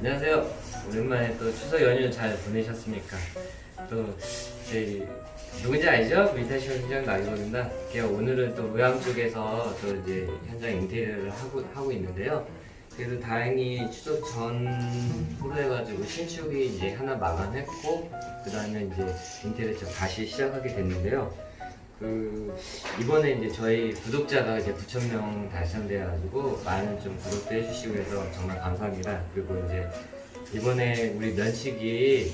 안녕하세요. 오랜만에 또 추석 연휴 잘 보내셨습니까? 또 저희 누군지 알죠? 미타시온 현장 나이거든요. 오늘은 또 의왕 쪽에서 또 이제 현장 인테리어를 하고 하고 있는데요. 그래도 다행히 추석 전후로 해가지고 신축이 이제 하나 마감했고 그 다음에 이제 인테리어 좀 다시 시작하게 됐는데요. 그 이번에 이제 저희 구독자가 이제 9천 명 달성돼가지고 많은 좀 구독도 해주시고 해서 정말 감사합니다. 그리고 이제 이번에 우리 면식이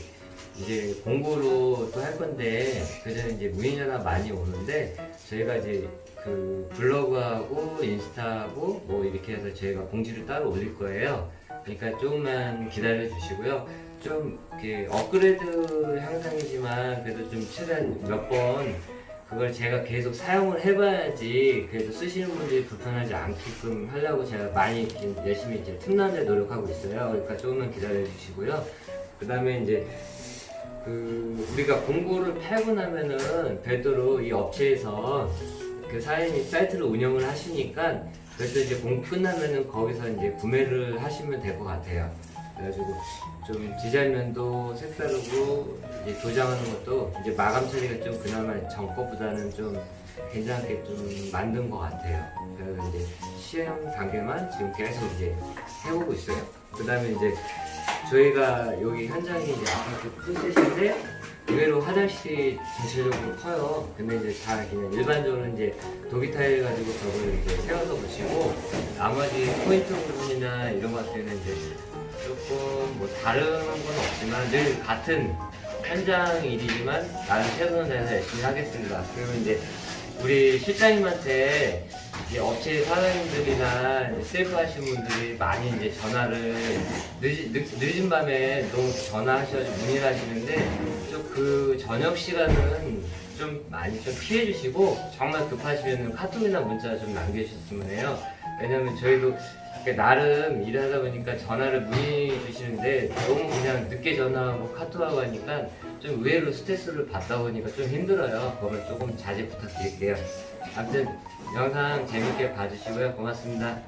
이제 공고로 또 할 건데 그 전에 이제 문의 전화 많이 오는데 저희가 이제 그 블로그하고 인스타하고 뭐 이렇게 해서 저희가 공지를 따로 올릴 거예요. 그러니까 조금만 기다려 주시고요. 좀 이렇게 업그레이드 향상이지만 그래도 좀 최대한 몇번 그걸 제가 계속 사용을 해봐야지 그래도 쓰시는 분들이 불편하지 않게끔 하려고 제가 많이 열심히 이제 틈나는 데 노력하고 있어요. 그러니까 조금만 기다려 주시고요. 그 다음에 이제 그 우리가 공고를 팔고 나면은 별도로 이 업체에서 그 사장님이 사이트를 운영을 하시니까 그래서 이제 공고 끝나면은 거기서 이제 구매를 하시면 될 것 같아요. 그래가지고 좀 디자인면도 색다르고 이제 도장하는 것도 이제 마감 처리가 좀 그나마 전 거보다는 좀 괜찮게 좀 만든 것 같아요. 그래서 이제 시험 단계만 지금 계속 이제 해보고 있어요. 그 다음에 이제 저희가 여기 현장이 이제 아파트 풀셋인데 의외로 화장실이 전체적으로 커요. 근데 이제 다 그냥 일반적으로 이제 도비 타일 가지고 저걸 이제 세워서 붙이고 나머지 포인트 부분이나 이런 것들은 이제 조금 뭐 다른 건 없지만 늘 같은 현장 일이지만 나는 최선을 다해서 열심히 하겠습니다. 그러면 이제 우리 실장님한테 이제 업체 사장님들이나 셀프 하신 분들이 많이 이제 전화를 늦, 늦, 늦은 밤에 너무 전화하셔가지고 문의를 하시는데 좀 그 저녁 시간은 좀 많이 좀 피해 주시고 정말 급하시면 카톡이나 문자 좀 남겨주셨으면 해요. 왜냐면 저희도 나름 일을 하다 보니까 전화를 문의 주시는데 너무 그냥 늦게 전화하고 카톡하고 하니까 좀 의외로 스트레스를 받다 보니까 좀 힘들어요. 그러면 조금 자제 부탁드릴게요. 아무튼 영상 재밌게 봐주시고요. 고맙습니다.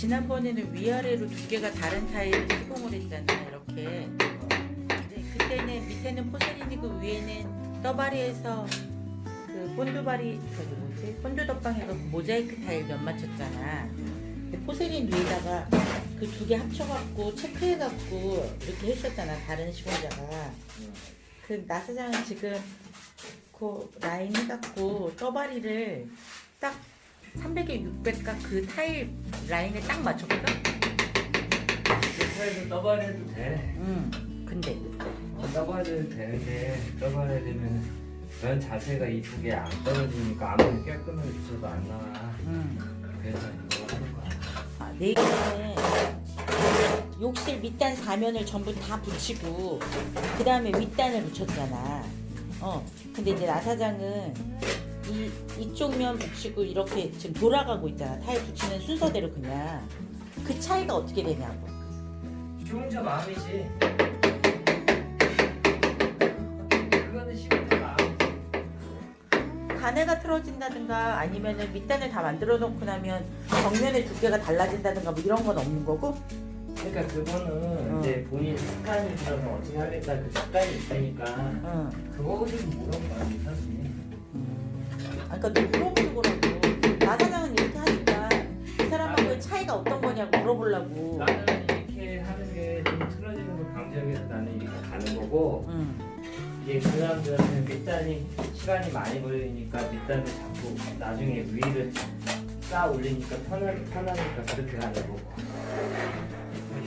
지난번에는 위아래로 두께가 다른 타입 시공을 했잖아 이렇게. 근데 그때는 밑에는 포세린이고 위에는 떠바리에서 그 본드바리 저기 뭐지? 본드덕방에서 그 모자이크 타일 면 맞췄잖아. 포세린 위에다가 그 두 개 합쳐갖고 체크해갖고 이렇게 했었잖아 다른 시공자가. 그 나사장은 지금 그 라인 해갖고 떠바리를 딱 300에 600각 그 타일 라인에 딱 맞췄거든? 타일도 떠봐내도 돼. 응. 근데 어, 떠봐내도 되는데 떠봐내야 되면 면 자체가 이쁘게 안 떨어지니까 아무리 깨끗하게 붙여도 안 나와. 응. 그래서 이거 하는 거야. 아, 내 얘기는 욕실 밑단 사면을 전부 다 붙이고 그 다음에 윗단을 붙였잖아. 어. 근데 이제 나 사장은 이 이쪽 면 붙이고 이렇게 지금 돌아가고 있잖아. 타일 붙이는 순서대로 그냥 그 차이가 어떻게 되냐고. 시공자 마음이지. 그거는 시공자 마음이지. 가내가 틀어진다든가 아니면은 밑단을 다 만들어 놓고 나면 정면의 두께가 달라진다든가 뭐 이런 건 없는 거고 그러니까 그거는 어. 이제 본인 습관이 들어서 어떻게 하겠다 그 습관이 있으니까 응. 그거 가지고 뭐라고 말이 사지. 아, 그러니까 너 물어보는 거라고. 나 사장은 이렇게 하니까 이 사람하고의 차이가 어떤 거냐고 물어보려고. 나는 이렇게 하는 게 좀 틀어지는 걸 방지하기 위해서 나는 이렇게 가는 거고 응. 이게 그 사람들한테는 밑단이 시간이 많이 걸리니까 밑단을 자꾸 나중에 위를 쌓아 올리니까 편하, 편하니까 그렇게 하는 거고.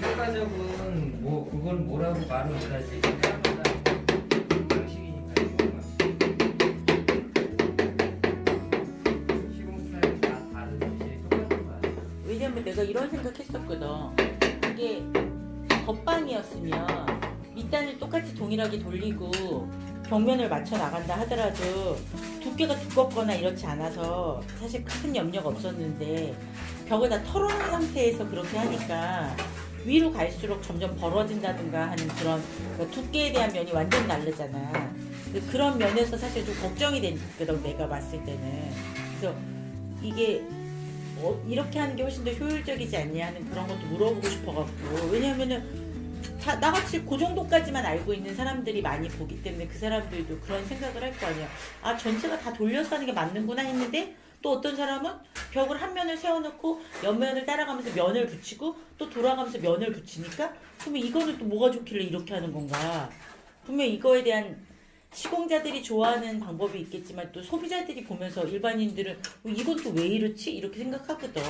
효과적은 뭐 그건 뭐라고 말을 못하지 생각했었거든 이게 덧방이었으면 밑단을 똑같이 동일하게 돌리고 벽면을 맞춰 나간다 하더라도 두께가 두껍거나 이렇지 않아서 사실 큰 염려가 없었는데 벽을 다 털어놓은 상태에서 그렇게 하니까 위로 갈수록 점점 벌어진다든가 하는 그런 그러니까 두께에 대한 면이 완전 다르잖아. 그런 면에서 사실 좀 걱정이 됐거든 내가 봤을 때는. 그래서 이게 어, 이렇게 하는 게 훨씬 더 효율적이지 않냐 하는 그런 것도 물어보고 싶어갖고. 왜냐면은 다 나같이 그 정도까지만 알고 있는 사람들이 많이 보기 때문에 그 사람들도 그런 생각을 할 거 아니야. 아 전체가 다 돌려서 하는 게 맞는구나 했는데 또 어떤 사람은 벽을 한 면을 세워놓고 옆면을 따라가면서 면을 붙이고 또 돌아가면서 면을 붙이니까 그러면 이거는 또 뭐가 좋길래 이렇게 하는 건가? 분명 이거에 대한 시공자들이 좋아하는 방법이 있겠지만 또 소비자들이 보면서 일반인들은 어, 이건 또 왜 이렇지 이렇게 생각하거든.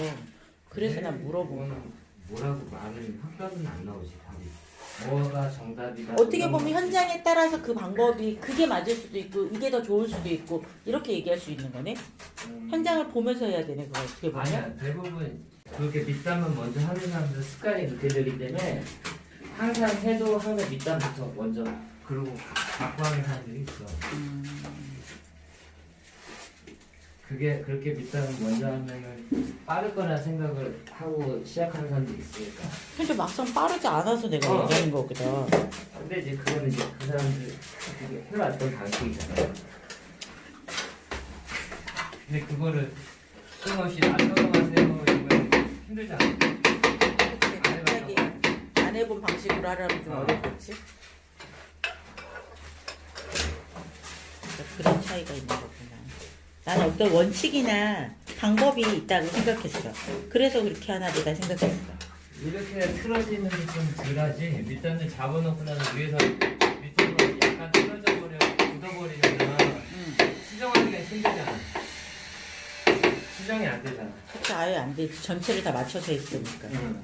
그래서 난 물어본 거야. 뭐라고 말은 학교는 안 나오지 답이 뭐가 정답이다 어떻게 보면 현장에 따라서 그 방법이 그게 맞을 수도 있고 이게 더 좋을 수도 있고 이렇게 얘기할 수 있는 거네. 음, 현장을 보면서 해야 되네 그거 어떻게 보면. 아니야 대부분 그렇게 밑단만 먼저 하는 사람들 습관이 그렇게 되기 때문에 항상 해도 항상 밑단부터 먼저 그러고 갖고 하는 사람들이 있어 음, 그게 그렇게 밑단을 먼저 하면은 빠를 거라 생각을 하고 시작하는 사람들이 있으니까 근데 막상 빠르지 않아서 내가 어. 얘기하는 거거든. 근데 이제 그거는 이제 그 사람들 그게 해왔던 방식이잖아요 근데 그거를 끊임없이 낮춰가세요 이러면 힘들잖아 갑자기 안 해본 방식으로 하려면 좀 어. 어렵겠지. 그러니까 그런 차이가 있는 거구나. 나는 어떤 원칙이나 방법이 있다고 생각했어. 그래서 그렇게 하나 보다 생각했어. 이렇게 틀어지는 게 좀 덜하지 밑단을 잡아놓고 나서 위에서 밑으로 약간 틀어져 버려 굳어버리면 응. 수정하기가 힘들잖아 수정이 안 되잖아 그치, 아예 안 되지. 전체를 다 맞춰서 했으니까. 응.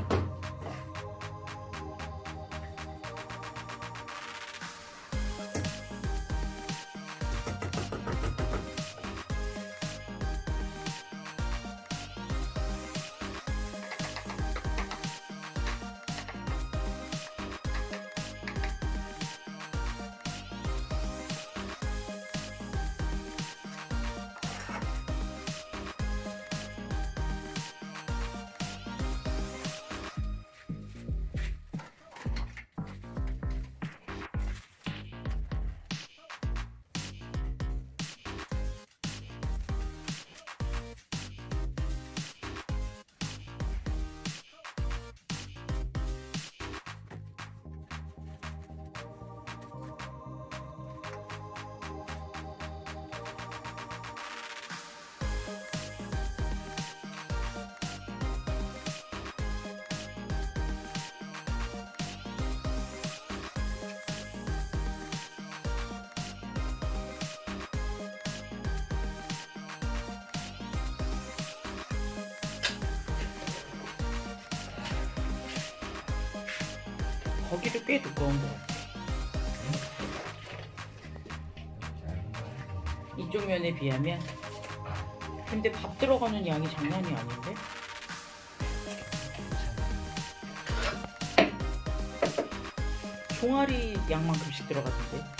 거기도 꽤 두꺼운 거 같아. 이쪽 면에 비하면. 근데 밥 들어가는 양이 장난이 아닌데? 종아리 양만큼씩 들어가던데?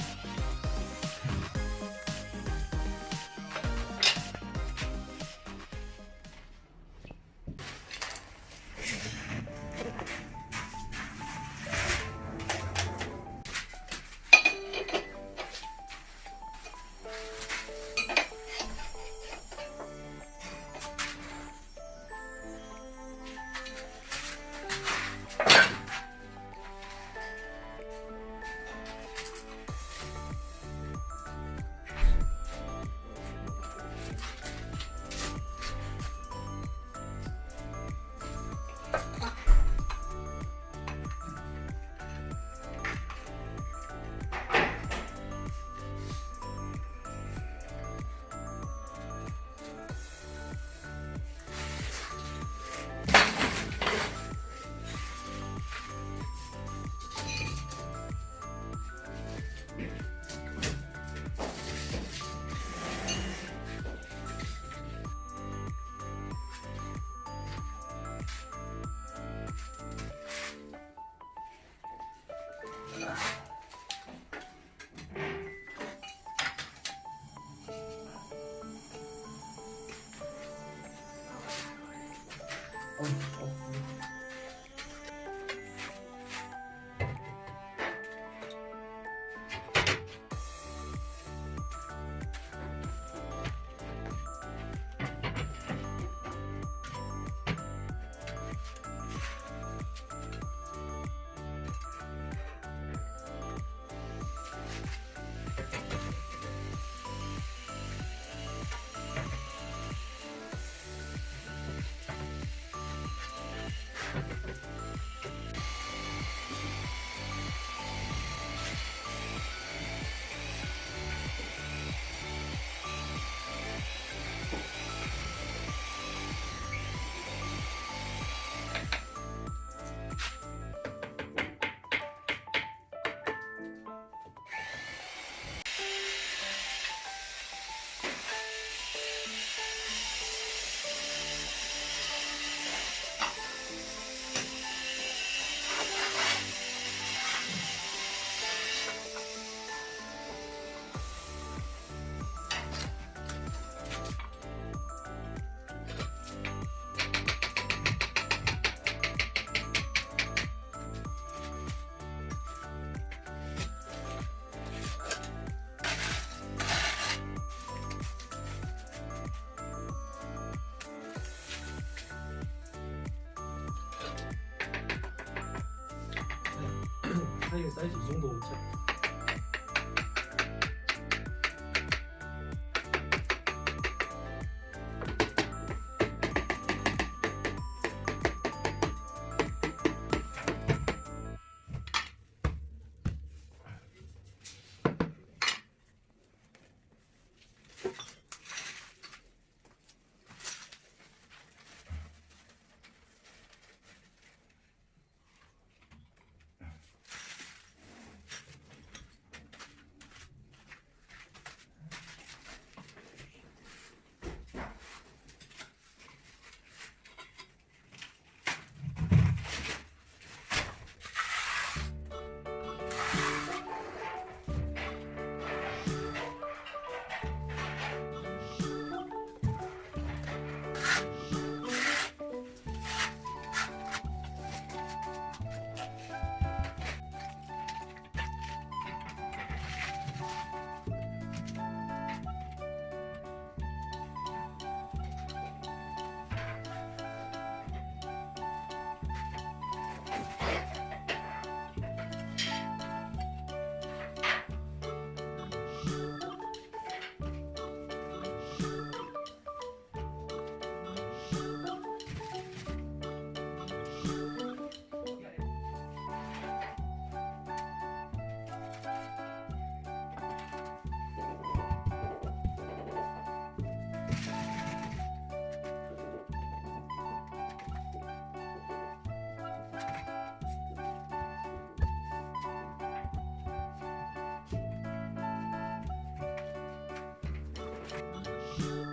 you.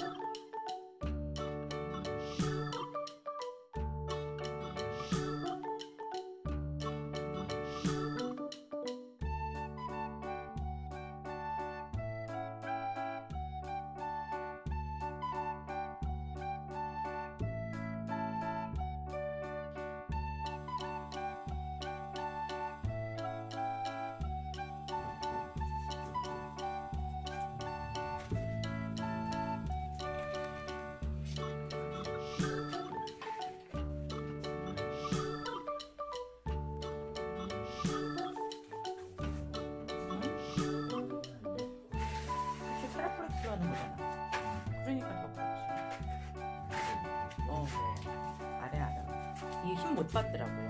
못 받더라고. 됐나요?